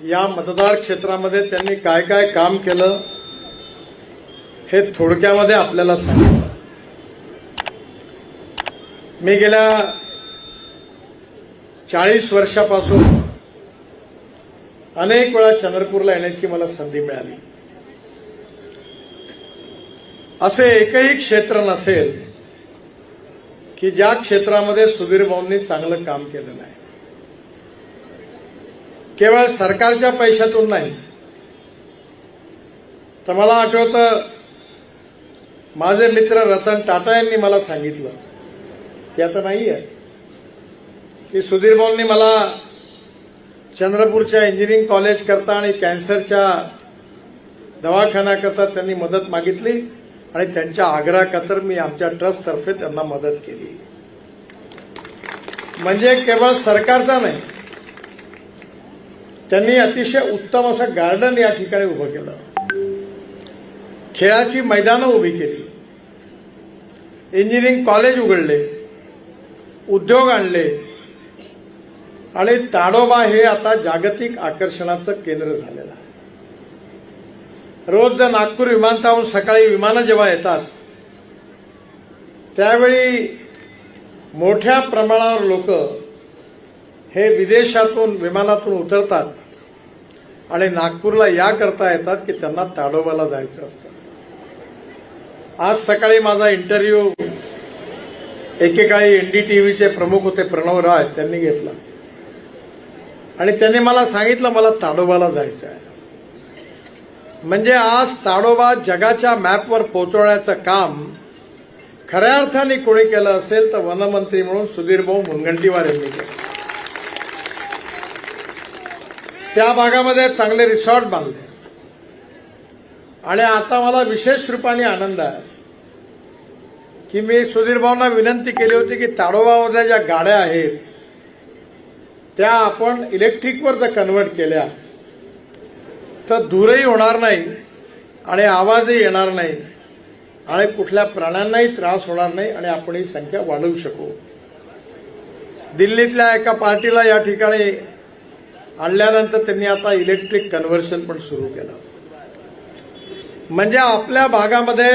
या मतदार क्षेत्रामध्ये त्यांनी काय काय काम केलं हे थोडक्यामध्ये आपल्याला सांगितलं. मी गेल्या चाळीस वर्षापासून अनेक वेळा चंद्रपूरला येण्याची मला संधी मिळाली. असे एकही क्षेत्र नसेल की ज्या क्षेत्रामध्ये सुधीर भाऊंनी चांगलं काम केलं नाही. केवळ सरकारच्या पैशातून नाही. तर मला आठवतं माझे मित्र रतन टाटा यांनी मला सांगितलं की आता नाही आहे की सुधीर भाऊंनी मला चंद्रपूरच्या इंजिनिअरिंग कॉलेज करता आणि कॅन्सरच्या दवाखान्याकरता त्यांनी मदत मागितली आणि त्यांच्या आग्रहाखातर मी आमच्या ट्रस्टतर्फे त्यांना मदत केली. म्हणजे केवळ सरकारचा नाही त्यांनी अतिशय उत्तम असं गार्डन या ठिकाणी उभं केलं. खेळाची मैदानं उभी केली. इंजिनिअरिंग कॉलेज उघडले. उद्योग आणले. आणि ताडोबा हे आता जागतिक आकर्षणाचं केंद्र झालेलं आहे. रोज जर नागपूर विमानतळावरून सकाळी विमानं जेव्हा येतात त्यावेळी मोठ्या प्रमाणावर लोक हे विदेशातून विमानातून उतरतात. आणि नागपूरला या करता येतात की त्यांना ताडोबाला जायचं असतं. आज सकाळी माझा इंटरव्ह्यू एकेकाळी एनडीटीव्हीचे प्रमुख होते प्रणव राय त्यांनी घेतला. आणि त्यांनी मला सांगितलं मला ताडोबाला जायचं आहे. म्हणजे आज ताडोबा जगाच्या मॅपवर पोहोचवण्याचं काम खऱ्या अर्थाने कोणी केलं असेल तर वनमंत्री म्हणून सुधीरभाऊ मुनगंटीवार यांनी केलं. त्या भागामध्ये चांगले रिसॉर्ट बांधले. आणि आता मला विशेष रूपाने आनंद आहे की मी सुधीर भाऊंना विनंती केली होती की ताडोबामधल्या ज्या गाड्या आहेत त्या आपण इलेक्ट्रिकवर जर कन्वर्ट केल्या तर दूरही होणार नाही आणि आवाजही येणार नाही आणि कुठल्या प्राण्यांनाही त्रास होणार नाही आणि आपण ही संख्या वाढवू शकू. दिल्लीतल्या एका पार्टीला या ठिकाणी आणल्यानंतर त्यांनी आता इलेक्ट्रिक कन्व्हर्शन पण सुरू केलं. म्हणजे आपल्या भागामध्ये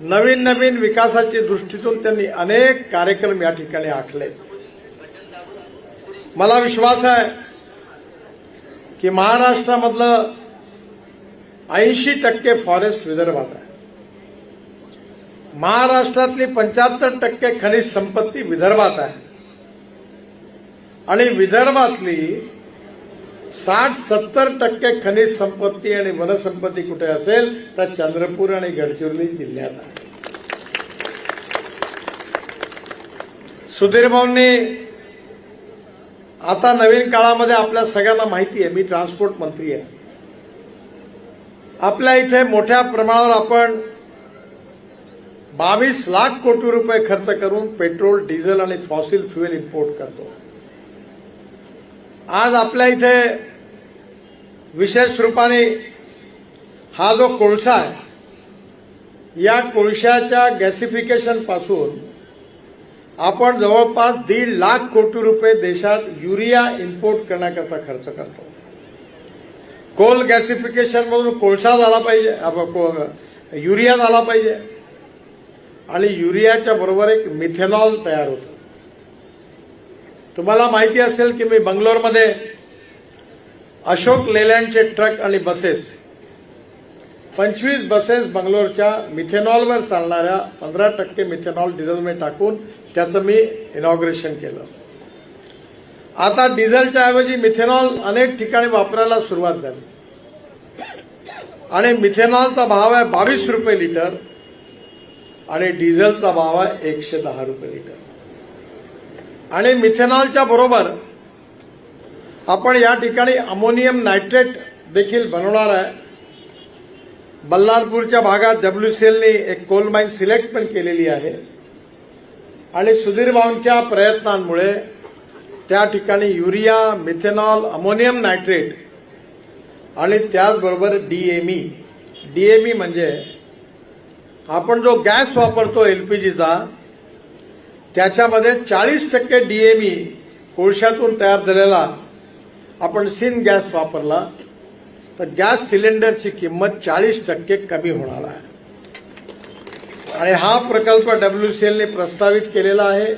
नवीन नवीन विकासाची दृष्टीतून त्यांनी अनेक कार्यक्रम या ठिकाणी आखले. मला विश्वास आहे की महाराष्ट्रामधलं ऐंशी टक्के फॉरेस्ट विदर्भात आहे. महाराष्ट्रातली पंच्याहत्तर टक्के खनिज संपत्ती विदर्भात आहे. आणि विदर्भातली साठ सत्तर टक्के खनिज संपत्ती आणि वनसंपत्ती कुठे असेल तर चंद्रपूर आणि गडचिरोली जिल्ह्यात आहे. सुधीर भाऊंनी आता नवीन काळामध्ये आपल्या सगळ्यांना माहिती आहे मी ट्रान्सपोर्ट मंत्री आहे. आपल्या इथे मोठ्या प्रमाणावर आपण बावीस लाख कोटी रुपये खर्च करून पेट्रोल डिझेल आणि फॉसिल फ्युएल इम्पोर्ट करतो. आज आपल्या इथे विशेष रूपाने हा जो कोळसा आहे या कोळशाच्या गॅसिफिकेशनपासून आपण जवळपास दीड लाख कोटी रुपये देशात युरिया इम्पोर्ट करण्याकरता खर्च करतो. कोल गॅसिफिकेशनमधून कोळसा झाला पाहिजे युरिया झाला पाहिजे. आणि युरियाच्या बरोबर एक मिथेनॉल तयार होतो. तुम्हाला माहिती असेल की मी बंगलोरमध्ये अशोक लेलँडचे ट्रक आणि बसेस पंचवीस बसेस बंगलोरच्या मिथेनॉलवर चालणाऱ्या पंधरा टक्के मिथेनॉल डिझेलमध्ये टाकून त्याचं मी इनॉग्रेशन केलं. आता डिझेलच्या ऐवजी मिथेनॉल अनेक ठिकाणी वापरायला सुरुवात झाली. आणि मिथेनॉलचा भाव आहे बावीस रुपये लिटर आणि डिझेलचा भाव आहे एकशे दहा रुपये लिटर. आणि मिथेनॉलच्या बरोबर आपण या ठिकाणी अमोनियम नायट्रेट देखील बनवणार आहे. बल्लारपूरच्या भागात डब्ल्यू सी एलनी एक कोल माईन सिलेक्ट पण केलेली आहे. आणि सुधीर भाऊंच्या प्रयत्नांमुळे त्या ठिकाणी युरिया मिथेनॉल अमोनियम नायट्रेट आणि त्याचबरोबर डीएमई डीएमई म्हणजे आपण जो गॅस वापरतो एलपीजीचा त्याच्यामध्ये चाळीस टक्के डीएमई कोळशातून तयार झालेला आपण सिन गॅस वापरला तर गॅस सिलेंडरची किंमत चाळीस टक्के कमी होणार आहे. आणि हा प्रकल्प डब्ल्यूसीएलने प्रस्तावित केलेला आहे.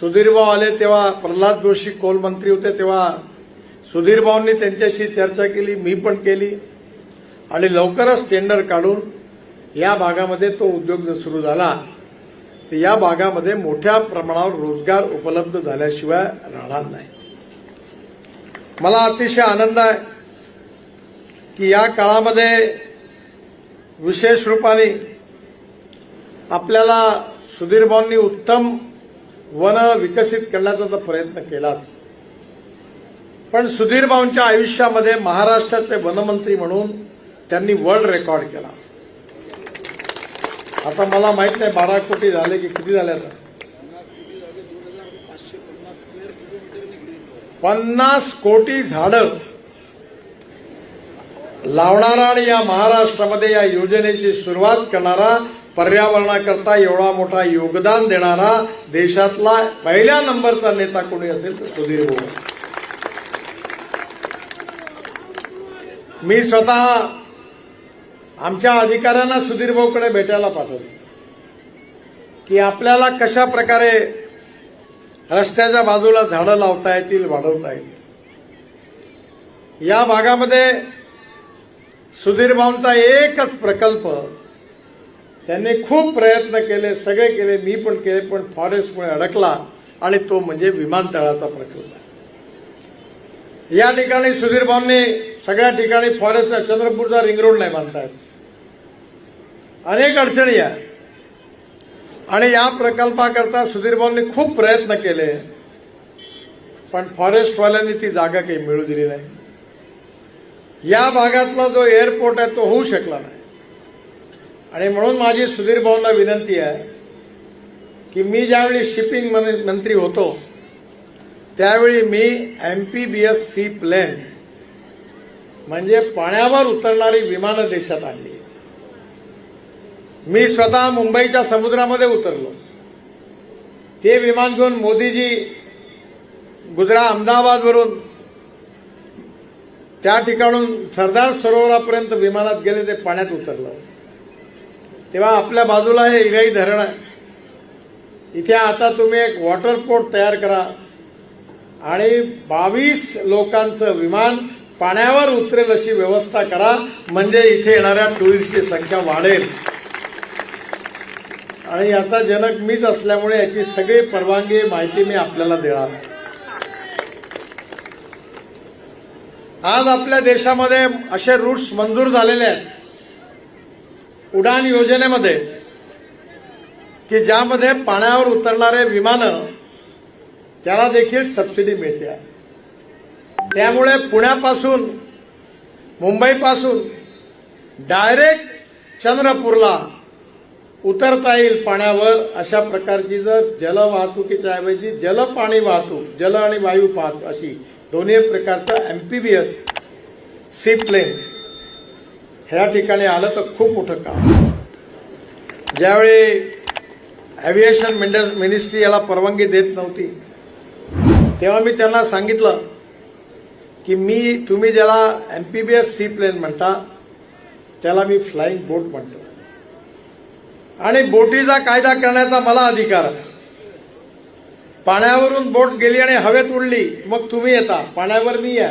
सुधीरभाऊ आले तेव्हा प्रल्हाद जोशी कोल मंत्री होते तेव्हा सुधीरभाऊंनी त्यांच्याशी चर्चा केली मी पण केली. आणि लवकरच टेंडर काढून या भागामध्ये तो उद्योग जर सुरू झाला तर या भागामध्ये मोठ्या प्रमाणावर रोजगार उपलब्ध झाल्याशिवाय राहणार नाही. मला अतिशय आनंद आहे की या काळामध्ये विशेष रूपाने आपल्याला सुधीर भाऊंनी उत्तम वन विकसित करण्याचा तर प्रयत्न केलाच. पण सुधीर भाऊंच्या आयुष्यामध्ये महाराष्ट्राचे वनमंत्री म्हणून त्यांनी वर्ल्ड रेकॉर्ड केला. आता मला माहीत नाही बारा कोटी झाले की किती झाले आता? पन्नास कोटी झाडं लावणारा आणि या महाराष्ट्रामध्ये या योजनेची सुरुवात करणारा पर्यावरणाकरता एवढा मोठा योगदान देणारा देशातला पहिल्या नंबरचा नेता कोणी असेल तर सुधीर भाऊ मी स्वतः आमच्या अधिकाऱ्यांना सुधीर भाऊकडे भेटायला पाठवले. की आपल्याला कशा प्रकारे रस्त्याच्या बाजूला झाडं लावता येतील वाढवता येतील. या भागामध्ये सुधीर भाऊंचा एकच प्रकल्प त्यांनी खूप प्रयत्न केले सगळे केले मी पण केले पण फॉरेस्टमुळे अडकला आणि तो म्हणजे विमानतळाचा प्रकल्प. या ठिकाणी सुधीर भाऊंनी सगळ्या ठिकाणी फॉरेस्ट चंद्रपूरचा रिंग रोड नाही बांधतायत अनेक अडचणी आहे आणि या प्रकल्पाकरता सुधीर भाऊंनी खूप प्रयत्न केले. पण फॉरेस्टवाल्यांनी ती जागा काही मिळू दिली नाही. या भागातला जो एअरपोर्ट आहे तो होऊ शकला नाही. आणि म्हणून माझी सुधीर भाऊंना विनंती आहे की मी ज्यावेळी शिपिंग मंत्री होतो त्यावेळी मी M P B S C plane म्हणजे पाण्यावर उतरणारी विमानं देशात आणली. मी स्वतः मुंबईच्या समुद्रामध्ये उतरलो. ते विमान घेऊन मोदीजी गुजरात अहमदाबादवरून त्या ठिकाणून सरदार सरोवरापर्यंत विमानात गेले ते पाण्यात उतरलं. तेव्हा आपल्या बाजूला हे इराई धरण आहे. इथे आता तुम्ही एक वॉटर पोर्ट तयार करा. आणि बावीस लोकांचं विमान पाण्यावर उतरेल अशी व्यवस्था करा. म्हणजे इथे येणाऱ्या टुरिस्टची संख्या वाढेल. आणि याचा जनक मीच असल्यामुळे याची सगळी परवानगी माहिती मी आपल्याला देणार. आज आपल्या देशामध्ये असे रूट्स मंजूर झालेले आहेत. उडान योजनेमध्ये की ज्यामध्ये पाण्यावर उतरणारे विमानं त्याला देखील सबसिडी मिळते. त्यामुळे पुण्यापासून मुंबईपासून डायरेक्ट चंद्रपूरला उतरता येईल पाण्यावर अशा प्रकारची जर जल वाहतुकीच्या ऐवजी जल पाणी वाहतूक जल आणि वायू वाहतूक अशी दोन्ही प्रकारचं एमपीबीएस सी प्लेन ह्या ठिकाणी आलं तर खूप मोठं काम. ज्यावेळी ॲव्हिएशन मिनिस्ट्री याला परवानगी देत नव्हती तेव्हा मी त्यांना सांगितलं की मी तुम्ही ज्याला एमपीबीएस सी प्लेन म्हणता त्याला मी फ्लाईंग बोट म्हणतो. आणि बोटीचा कायदा करण्याचा मला अधिकार आहे. पाण्यावरून बोट गेली आणि हवेत उडली मग तुम्ही येता. पाण्यावर मी या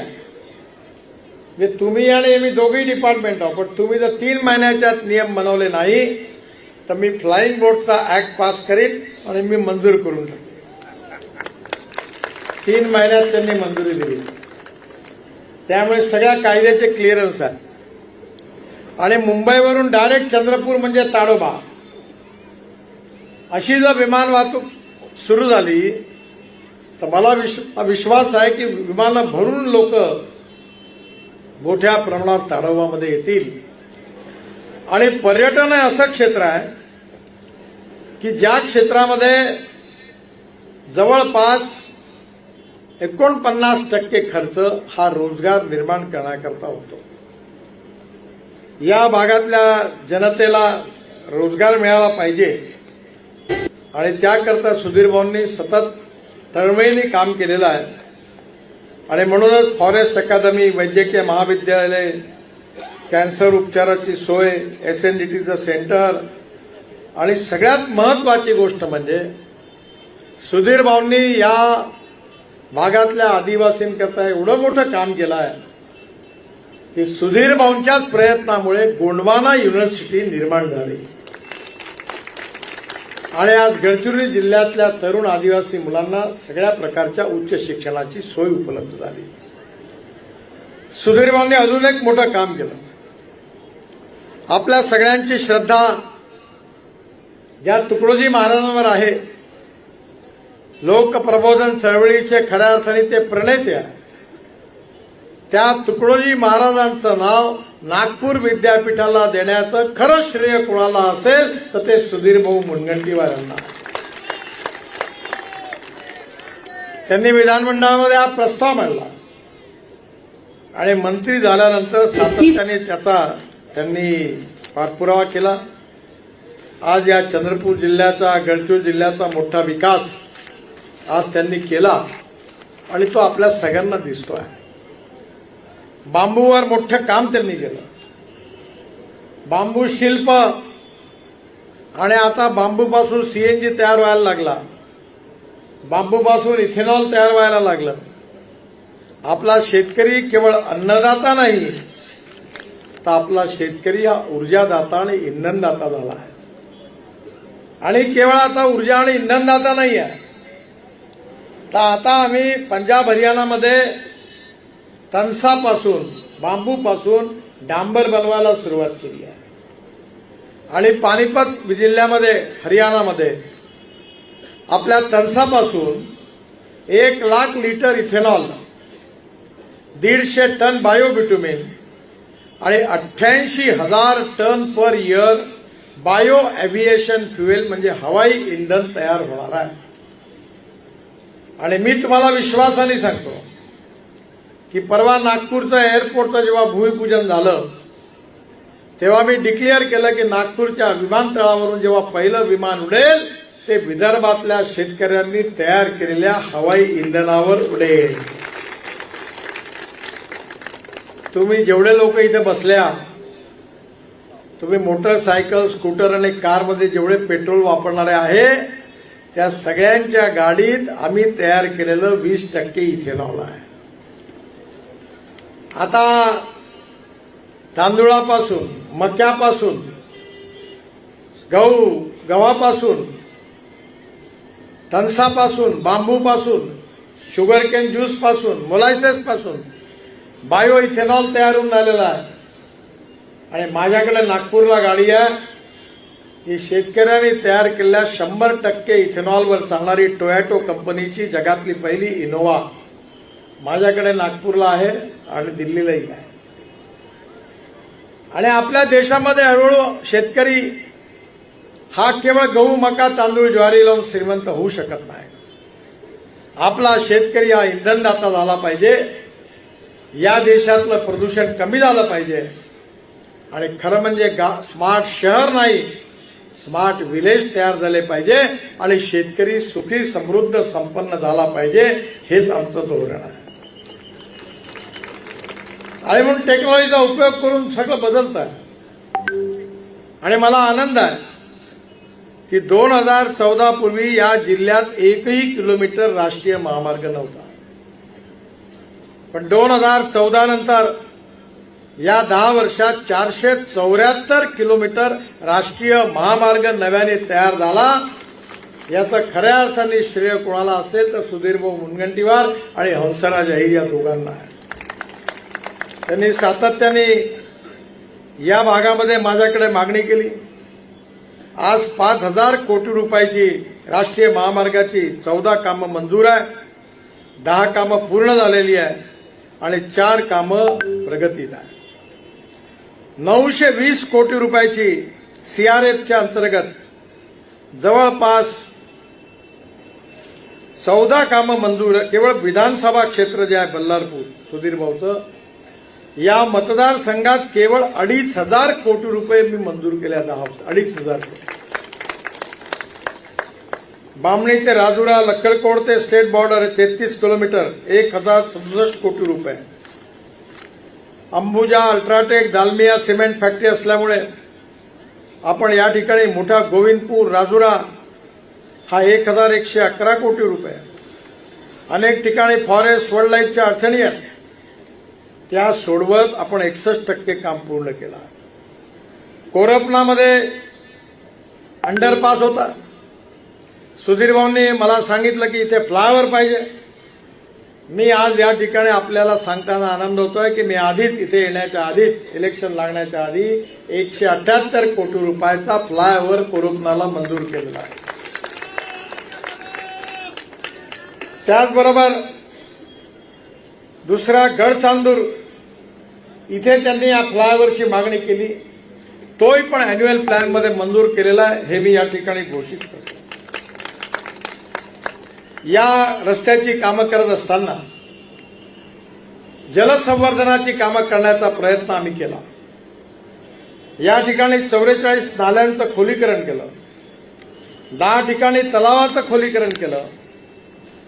म्हणजे तुम्ही आणि मी दोघेही डिपार्टमेंट आहोत पण तुम्ही जर तीन महिन्याच्या नियम बनवले नाही तर मी फ्लाईंग बोटचा ऍक्ट पास करीन आणि मी मंजूर करून टाकेन. तीन महिन्यात त्यांनी मंजुरी दिली. त्यामुळे सगळ्या कायद्याचे क्लिअरन्स आहे आणि मुंबईवरून डायरेक्ट चंद्रपूर म्हणजे ताडोबा. अशी जर विमान वाहतूक सुरू झाली तर मला विश्व- विश्वास आहे की विमानं भरून लोक मोठ्या प्रमाणात ताडोबामध्ये येतील. आणि पर्यटन हे असं क्षेत्र आहे की ज्या क्षेत्रामध्ये जवळपास एकोणपन्नास टक्के खर्च हा रोजगार निर्माण करण्याकरता होतो. या भागातल्या जनतेला रोजगार मिळाला पाहिजे. आणि त्याकरता सुधीर भाऊंनी सतत तळमळीने काम केलेलं आहे. आणि म्हणूनच फॉरेस्ट अकादमी वैद्यकीय महाविद्यालय कॅन्सर उपचाराची सोय एस एन डी टीचं सेंटर आणि सगळ्यात महत्वाची गोष्ट म्हणजे सुधीर भाऊंनी या भागातल्या आदिवासींकरता एवढं मोठं काम केलं आहे की सुधीर भाऊंच्याच प्रयत्नामुळे गोंडवाना युनिव्हर्सिटी निर्माण झाली. आणि आज गडचिरोली जिल्ह्यातल्या तरुण आदिवासी मुलांना सगळ्या प्रकारच्या उच्च शिक्षणाची सोय उपलब्ध झाली. सुधीरबांनी अजून एक मोठं काम केलं. आपल्या सगळ्यांची श्रद्धा ज्या तुकडोजी महाराजांवर आहे लोकप्रबोधन चळवळीचे खऱ्या अर्थाने ते प्रणेते आहे. त्या तुकडोजी महाराजांचं नाव नागपूर विद्यापीठाला देण्याचं खरं श्रेय कुणाला असेल तर ते सुधीर भाऊ मुनगंटीवार यांना त्यांनी विधानमंडळामध्ये हा प्रस्ताव मांडला. आणि मंत्री झाल्यानंतर सातत्याने त्याचा त्यांनी पाठपुरावा केला. आज या चंद्रपूर जिल्ह्याचा गडचिरोली जिल्ह्याचा मोठा विकास आज त्यांनी केला. आणि तो आपल्या सगळ्यांना दिसतो आहे बांबूवर मोठं काम त्यांनी केलं. बांबू शिल्प आणि आता बांबूपासून सीएनजी तयार व्हायला लागला. बांबूपासून इथेनॉल तयार व्हायला लागलं. आपला शेतकरी केवळ अन्नदाता नाही तर आपला शेतकरी हा ऊर्जादाता आणि इंधनदाता झाला आहे. आणि केवळ आता ऊर्जा आणि इंधनदाता नाही आहे तर आता आम्ही पंजाब हरियाणामध्ये तणसापासून बांबूपासून डांबर बनवायला सुरुवात केली आहे. आणि पानिपत जिल्ह्यामध्ये हरियाणामध्ये आपल्या तणसापासून एक लाख लिटर इथेनॉल दीडशे टन बायोबिट्युमिन आणि अठ्ठ्याऐंशी हजार ton per year bio aviation fuel म्हणजे हवाई इंधन तयार होणार आहे. आणि मी तुम्हाला विश्वासाने सांगतो की परवा नागपूरचं एअरपोर्टचं जेव्हा भूमिपूजन झालं तेव्हा मी डिक्लेअर केलं की नागपूरच्या विमानतळावरून जेव्हा पहिलं विमान उडेल ते विदर्भातल्या शेतकऱ्यांनी तयार केलेल्या हवाई इंधनावर उडेल. तुम्ही जेवढे लोक इथे बसल्या तुम्ही मोटरसायकल स्कूटर आणि कारमध्ये जेवढे पेट्रोल वापरणारे आहे त्या सगळ्यांच्या गाडीत आम्ही तयार केलेलं वीस टक्के इथेनॉल आहे. आता तांदुळापासून मक्यापासून गहू गव्हापासून तणसापासून बांबूपासून शुगरकेन ज्यूसपासून मोलायसेसपासून बायो इथेनॉल तयार होऊन झालेला आहे. आणि माझ्याकडे नागपूरला गाडी आहे. ही शेतकऱ्यांनी तयार केलेल्या शंभर टक्के इथेनॉलवर चालणारी टोयॅटो कंपनीची जगातली पहिली इनोवा माझ्याकडे नागपूरला आहे आणि दिल्लीलाही आहे. आणि आपल्या देशामध्ये हळूहळू शेतकरी हा केवळ गहू मका तांदूळ ज्वारी लावून श्रीमंत होऊ शकत नाही. आपला शेतकरी हा इंधनदाता झाला पाहिजे. या देशातलं प्रदूषण कमी झालं पाहिजे. आणि खरं म्हणजे गा स्मार्ट शहर नाही स्मार्ट विलेज तयार झाले पाहिजे. आणि शेतकरी सुखी समृद्ध संपन्न झाला पाहिजे हेच आमचं धोरण आहे. आणि म्हणून टेक्नॉलॉजीचा उपयोग करून सगळं बदलत आहे आणि मला आनंद आहे की दोन हजार चौदा पूर्वी या जिल्ह्यात एकही किलोमीटर राष्ट्रीय महामार्ग नव्हता. पण दोन हजार चौदा नंतर या दहा वर्षात चारशे चौऱ्याहत्तर किलोमीटर राष्ट्रीय महामार्ग नव्याने तयार झाला. याचं खऱ्या अर्थाने श्रेय कोणाला असेल तर सुधीरभाऊ मुनगंटीवार आणि हंसराज अहिर या दोघांना आहे. त्यांनी सातत्याने या भागामध्ये माझ्याकडे मागणी केली. आज पाच हजार कोटी रुपयाची राष्ट्रीय महामार्गाची चौदा कामं मंजूर आहे दहा कामं पूर्ण झालेली आहे आणि चार कामं प्रगतीत आहे. नऊशे वीस कोटी रुपयाची सीआरएफच्या अंतर्गत जवळपास चौदा कामं मंजूर केवळ विधानसभा क्षेत्र जे आहे बल्लारपूर सुधीर भाऊचं या मतदारसंघात केवळ अडीच हजार कोटी रुपये मी मंजूर केल्या दहा अडीच हजार बामणी ते राजुरा लक्कडकोड ते स्टेट बॉर्डर तेहतीस किलोमीटर एक हजार सदुसष्ट कोटी रुपये. Ambuja UltraTech Dalmia cement factory असल्यामुळे आपण या ठिकाणी मोठा गोविंदपूर राजुरा हा एक हजार एकशे अकरा कोटी रुपये. अनेक ठिकाणी फॉरेस्ट वाईल्ड लाईफच्या अडचणी आहेत. त्या सोडवत आपण एकसष्ट टक्के काम पूर्ण केलं. कोरपनामध्ये अंडरपास होता. सुधीर भाऊंनी मला सांगितलं की इथे फ्लायओव्हर पाहिजे. मी आज या ठिकाणी आपल्याला सांगताना आनंद होतोय की मी आधीच इथे येण्याच्या आधीच इलेक्शन लागण्याच्या आधी एकशे अठ्याहत्तर कोटी रुपयाचा फ्लायओव्हर कोरोपनाला मंजूर केलेला आहे. त्याचबरोबर दुसरा गडचांदूर इथे त्यांनी या फ्लायओव्हरची मागणी केली. तोही पण अॅन्युअल प्लॅनमध्ये मंजूर केलेला आहे. हे मी या ठिकाणी घोषित करतो. या रस्त्याची कामं करत असताना जलसंवर्धनाची कामं करण्याचा प्रयत्न आम्ही केला. या ठिकाणी चौवेचाळीस नाल्यांचं खोलीकरण केलं. दहा ठिकाणी तलावाचं खोलीकरण केलं.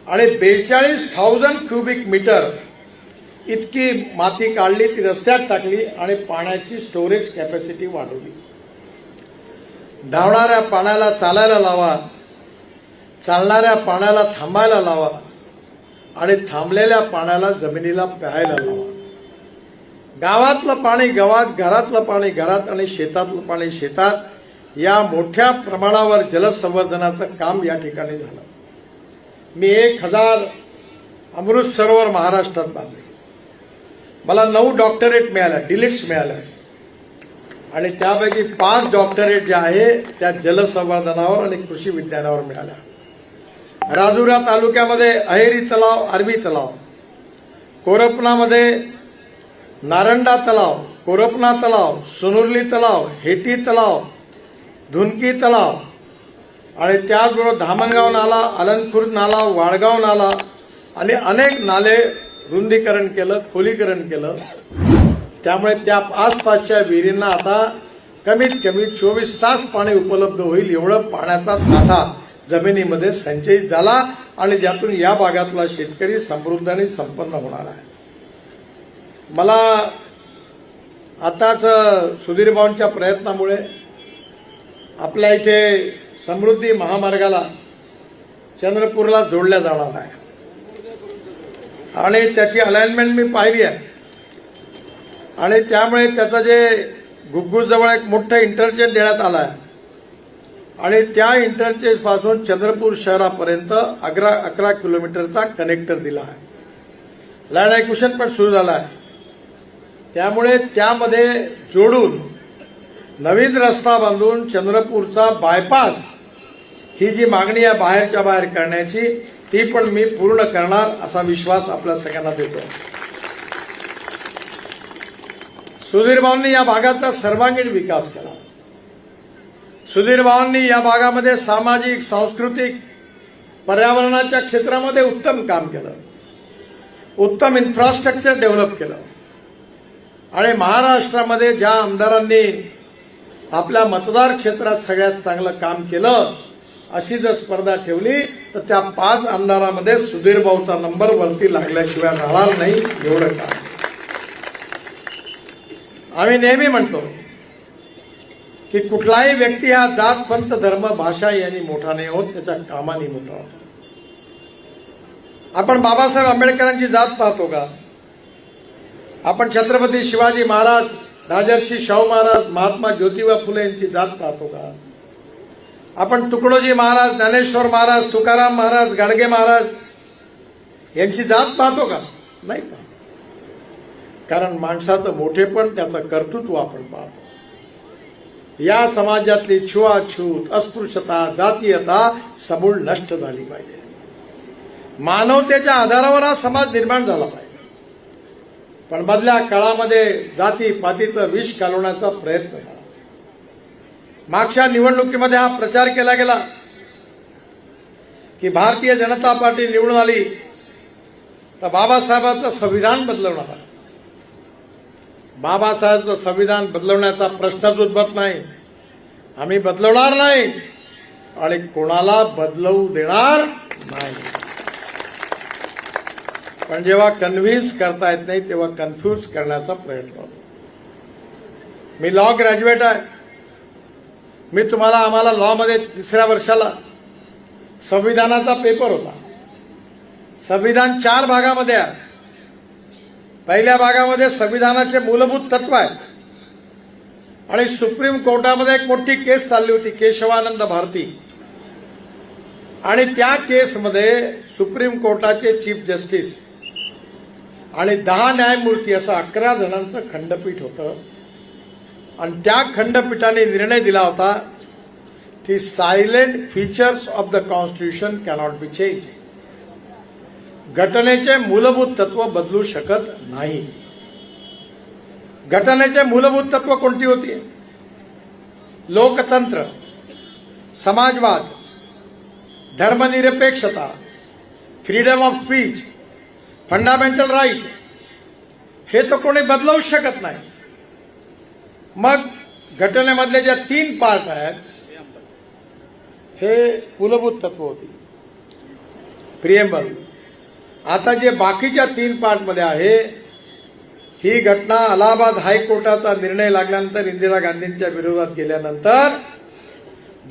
आणि बेचाळीस थाउजंड क्युबिक मीटर इतकी माती काढली ती रस्त्यात टाकली आणि पाण्याची स्टोरेज कॅपॅसिटी वाढवली. धावणाऱ्या पाण्याला चालायला लावा चालणाऱ्या पाण्याला थांबायला लावा आणि थांबलेल्या पाण्याला जमिनीला प्यायला लावा. गावातलं पाणी गावात घरातलं पाणी घरात आणि शेतातलं पाणी शेतात या मोठ्या प्रमाणावर जलसंवर्धनाचं काम या ठिकाणी झालं. मी एक हजार अमृत सरोवर महाराष्ट्रात बांधले. मला नऊ डॉक्टरेट मिळाल्या डिलीट्स मिळाल्या. आणि त्यापैकी पाच डॉक्टरेट ज्या आहे त्या जलसंवर्धनावर आणि कृषी विज्ञानावर मिळाल्या. राजुरा तालुक्यामध्ये अहेरी तलाव अरबी तलाव. कोरपणामध्ये नारंडा तलाव कोरपना तलाव सोनुर्ली तलाव हेटी तलाव धुनकी तलाव. आणि त्याचबरोबर धामणगाव नाला अलनखुर्द नाला वाडगाव नाला आणि अनेक नाले रुंदीकरण केलं खोलीकरण केलं. त्यामुळे त्या आसपासच्या विहिरींना आता कमीत कमी चोवीस तास पाणी उपलब्ध होईल एवढं पाण्याचा साठा जमिनीमध्ये संचयित झाला आणि ज्यातून या भागातला शेतकरी समृद्ध आणि संपन्न होणार आहे. मला आताच सुधीरभाऊंच्या प्रयत्नामुळे आपल्या इथे समृद्धी महामार्गाला चंद्रपूरला जोडल्या जाणार आहे. आणि त्याची अलाइनमेंट मी पाहिली आहे. आणि त्यामुळे त्याचं जे गुग्गूजवळ एक मोठं इंटरचेंज देण्यात आलं आहे. आणि त्या इंटरचेंजपासून चंद्रपूर शहरापर्यंत अकरा अकरा किलोमीटरचा कनेक्टर दिला आहे. लँड ॲक्विशन पण सुरू झाला आहे. त्यामुळे त्यामध्ये जोडून नवीन रस्ता बांधून चंद्रपूरचा बायपास ही जी मागणी आहे बाहेरच्या बाहेर करण्याची ती पण मी पूर्ण करणार असा विश्वास आपल्या सगळ्यांना देतो. सुधीर भाऊंनी या भागाचा सर्वांगीण विकास केला. सुधीर भावांनी या भागामध्ये सामाजिक सांस्कृतिक पर्यावरणाच्या क्षेत्रामध्ये उत्तम काम केलं. उत्तम इन्फ्रास्ट्रक्चर डेव्हलप केलं. आणि महाराष्ट्रामध्ये ज्या आमदारांनी आपल्या मतदार क्षेत्रात सगळ्यात चांगलं काम केलं अशी जर स्पर्धा ठेवली तर त्या पाच आमदारामध्ये सुधीर भाऊचा नंबर वरती लागल्याशिवाय राहणार नाही एवढं का? आम्ही नेहमी म्हणतो की कुठलाही व्यक्ती हा जात पंत धर्म भाषा यांनी मोठा नाही होत त्याच्या कामाने मोठा होतो. आपण बाबासाहेब आंबेडकरांची जात पाहतो का? आपण छत्रपती शिवाजी महाराज राजर्षी शाहू महाराज महात्मा ज्योतिबा फुले यांची जात पाहतो का? आपण तुकडोजी महाराज ज्ञानेश्वर महाराज तुकाराम महाराज गाडगे महाराज यांची जात पाहतो का? नाही का? कारण माणसाचं मोठेपण त्याचं कर्तृत्व आपण पाहतो. या समाजातली छुआछूत अस्पृश्यता जातीयता समूळ नष्ट झाली पाहिजे. मानवतेच्या आधारावर हा समाज निर्माण झाला पाहिजे. पण मधल्या काळामध्ये जाती पातीचं विष घालवण्याचा प्रयत्न झाला. मागच्या निवडणुकीमध्ये हा प्रचार केला गेला की भारतीय जनता पार्टी निवडून आली तर बाबासाहेबांचं संविधान बदलवणार आहे. बाबासाहेबचं संविधान बदलवण्याचा प्रश्नच उद्भवत नाही. आम्ही बदलवणार नाही आणि कोणाला बदलवू देणार नाही. पण जेव्हा कन्व्हिन्स करता येत नाही तेव्हा कन्फ्यूज करण्याचा प्रयत्न होतो. मी लॉ ग्रॅज्युएट आहे. मी तुम्हाला आम्हाला लॉमध्ये तिसऱ्या वर्षाला संविधानाचा पेपर होता. संविधान चार भागामध्ये आहे. पहिल्या भागामध्ये संविधानाचे मूलभूत तत्व आहे. आणि सुप्रीम कोर्टामध्ये एक मोठी केस चालली होती केशवानंद भारती. आणि त्या केसमध्ये सुप्रीम कोर्टाचे चीफ जस्टिस आणि दहा न्यायमूर्ती असं अकरा जणांचं खंडपीठ होतं. आणि त्या खंडपीठाने निर्णय दिला होता की silent features of the constitution cannot be change घटनेचे मूलभूत तत्व बदलू शकत नाही. घटनेचे मूलभूत तत्व कोणती होती? लोकतंत्र समाजवाद धर्मनिरपेक्षता freedom of speech fundamental right हे तर कोणी बदलवू शकत नाही. मग घटनेमधले ज्या तीन पार्ट आहेत हे मूलभूत तत्व होती. प्रियंबल आता जे बाकीच्या तीन पार्टमध्ये आहे ही घटना अलाहाबाद हायकोर्टाचा निर्णय लागल्यानंतर इंदिरा गांधींच्या विरोधात गेल्यानंतर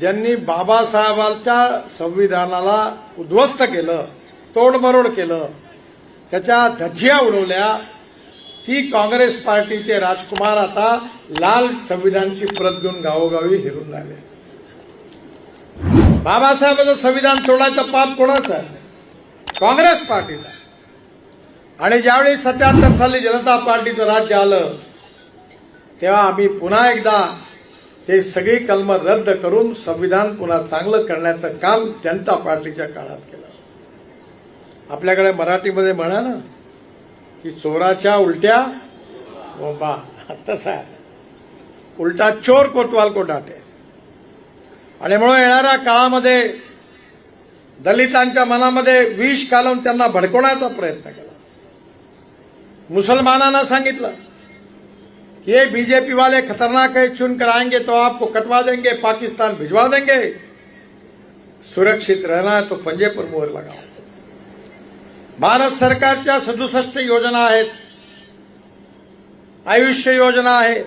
ज्यांनी बाबासाहेबांच्या संविधानाला उद्ध्वस्त केलं तोडमरोड केलं त्याच्या धज्जिया उडवल्या ती काँग्रेस पार्टीचे राजकुमार आता लाल संविधानची प्रत घेऊन गावोगावी हिरून झाले बाबासाहेबांचं संविधान तोडायचं पाप कोणाचं आहे? काँग्रेस पार्टीला. आणि ज्यावेळी सत्याहत्तर साली जनता पार्टीचं राज्य आलं तेव्हा आम्ही पुन्हा एकदा ते सगळी कलम रद्द करून संविधान पुन्हा चांगलं करण्याचं काम जनता पार्टीच्या काळात केलं. आपल्याकडे मराठीमध्ये म्हणा ना की चोराच्या उलट्या बोंबा तसा आहे उलटा चोर कोतवाल कोडाटे आणि म्हणून येणाऱ्या काळामध्ये दलितांच्या मनामध्ये विष घालून त्यांना भडकवण्याचा प्रयत्न केला. मुसलमानांना सांगितलं कि ये बीजेपी वाले खतरनाक है चुन कर आएंगे तो आपको कटवा देंगे पाकिस्तान भिजवा देंगे. सुरक्षित रहना है तो पंजे पर मोहर लगाओ. भारत सरकारच्या सदुसष्ट योजना आहेत. आयुष्य योजना आहे.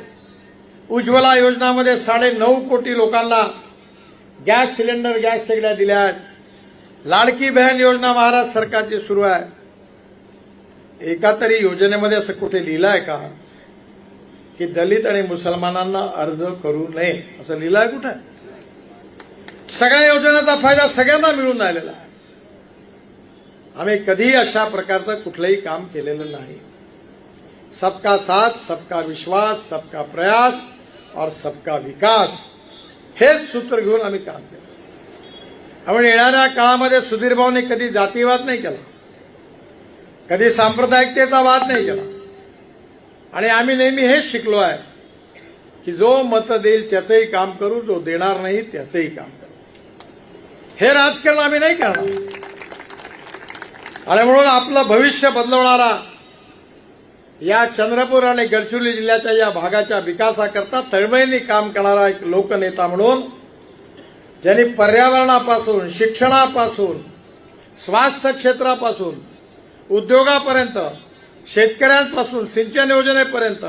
उज्ज्वला योजनामध्ये साडे नऊ कोटी लोकांना गॅस सिलेंडर गॅस शेगड्या दिल्या आहेत. लाडकी बहन योजना महाराष्ट्र सरकारची सुरू आहे. एका तरी योजनेमध्ये असं कुठे लिहिलं आहे का? की दलित आणि मुसलमानांना अर्ज करू नये. असं लिहिलं आहे कुठं? सगळ्या योजनेचा फायदा सगळ्यांना मिळून राहिलेला आहे. आम्ही कधीही अशा प्रकारचं कुठलंही काम केलेलं नाही. सबका साथ सबका विश्वास सबका प्रयास और सबका विकास हेच सूत्र घेऊन आम्ही काम केलं. त्यामुळे येणाऱ्या काळामध्ये सुधीर भाऊने कधी जातीवाद नाही केला. कधी सांप्रदायिकतेचा वाद नाही केला. आणि आम्ही नेहमी हेच शिकलो आहे की जो मत देईल त्याचंही काम करू जो देणार नाही त्याचंही काम करू. हे राजकारण आम्ही नाही करणार. आणि म्हणून आपलं भविष्य बदलवणारा या चंद्रपूर आणि गडचिरोली जिल्ह्याच्या या भागाच्या विकासाकरता तळमळीने काम करणारा एक लोकनेता म्हणून ज्यांनी पर्यावरणापासून शिक्षणापासून स्वास्थ्य क्षेत्रापासून उद्योगापर्यंत शेतकऱ्यांपासून सिंचन योजनेपर्यंत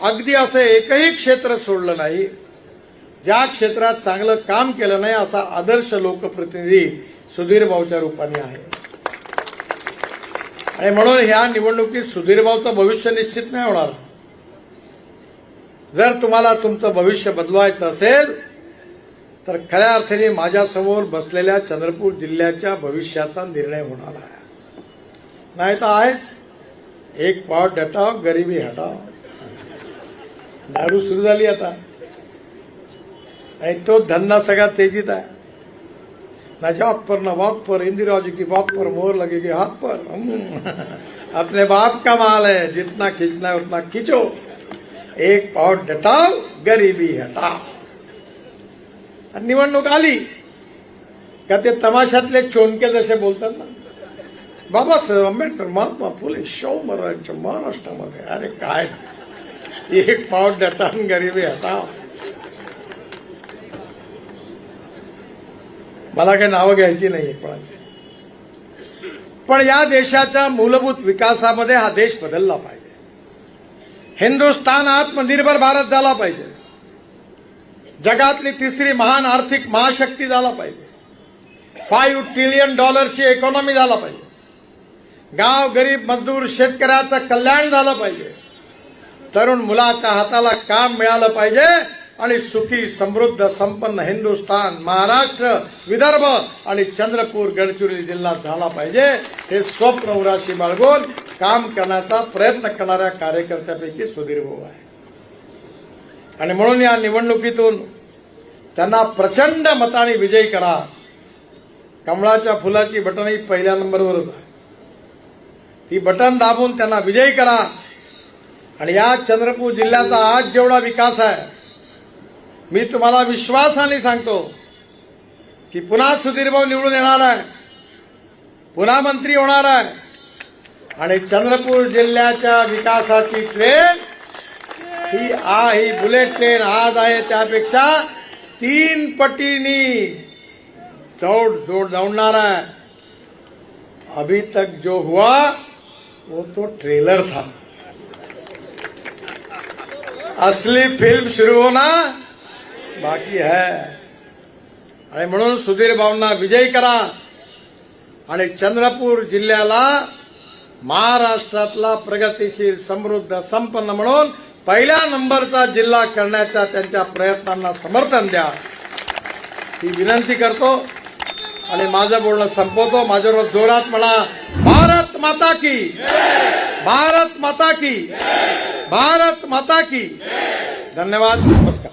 अगदी असं एकही क्षेत्र सोडलं नाही ज्या क्षेत्रात चांगलं काम केलं नाही असा आदर्श लोकप्रतिनिधी सुधीर भाऊच्या रूपाने आहे. आणि म्हणून ह्या निवडणुकीत सुधीरभाऊचं भविष्य निश्चित नाही होणार. जर तुम्हाला तुमचं भविष्य बदलवायचं असेल तर खऱ्या अर्थाने माझ्यासमोर बसलेल्या चंद्रपूर जिल्ह्याच्या भविष्याचा निर्णय होणार आहे. नाही तर आहेच एक पाव डटाव गरिबी हटाव. दारू सुरू झाली आता. आणि तो धंदा सगळ्यात तेजीत आहे. ना जॉब पर, ना वॉक पर, इंदिरा जी की बात पर मोर लगेगी हाथ पर। हम्म। अपने बाप का माल है, जितना खींचना है उतना खींचो। एक पाव डटाव गरिबी आणि निवडणूक आली का तमाशातले चोनके जसे बोलतात ना। बाबासाहेब आंबेडकर महात्मा फुले शो महाराजांच्या महाराष्ट्रामध्ये अरे काय? एक पाव डटान गरीबी हटाव मला काही नावं घ्यायची नाहीये कोणाची. पण या देशाच्या मूलभूत विकासामध्ये हा देश बदलला पाहिजे. हिंदुस्थान आत्मनिर्भर भारत झाला पाहिजे. जगातली तिसरी महान आर्थिक महाशक्ती झाला पाहिजे. फाईव्ह ट्रिलियन डॉलरची इकॉनॉमी झाला पाहिजे. गाव गरीब मजदूर शेतकऱ्याचं कल्याण झालं पाहिजे. तरुण मुलाच्या हाताला काम मिळालं पाहिजे. आणि सुखी समृद्ध संपन्न हिंदुस्थान महाराष्ट्र विदर्भ आणि चंद्रपूर गडचिरोली जिल्हा झाला पाहिजे. हे स्वप्न उराशी बाळगून काम करण्याचा प्रयत्न करणाऱ्या कार्यकर्त्यापैकी सुधीर भाऊ आहे. आणि म्हणून या निवडणुकीतून त्यांना प्रचंड मताने विजयी करा. कमळाच्या फुलाची बटनही पहिल्या नंबरवरच आहे. ती बटन दाबून त्यांना विजयी करा. आणि या चंद्रपूर जिल्ह्याचा आज जेवढा विकास आहे मी तुम्हाला विश्वासाने सांगतो की पुन्हा सुधीरभाऊ निवडून येणार आहे. पुन्हा मंत्री होणार आहे. आणि चंद्रपूर जिल्ह्याच्या विकासाची ट्रेन ही आ ही बुलेट ट्रेन आज आहे त्यापेक्षा तीन पटीनी दौड जोड दौड़णार है अभी तक जो हुआ वो तो ट्रेलर था. असली फिल्म शुरू होना बाकी है। आणि म्हणून सुधीर भाऊंना विजयी करा. आणि चंद्रपूर जिल्ह्याला महाराष्ट्रातला प्रगतीशील समृद्ध संपन्न म्हणून पहिल्या नंबरचा जिल्हा करण्याच्या त्यांच्या प्रयत्नांना समर्थन द्या. ही विनंती करतो. आणि माझं बोलणं संपवतो. माझ्यावर जोरात म्हणा. भारत माता की भारत माता की भारत माता की. धन्यवाद. नमस्कार.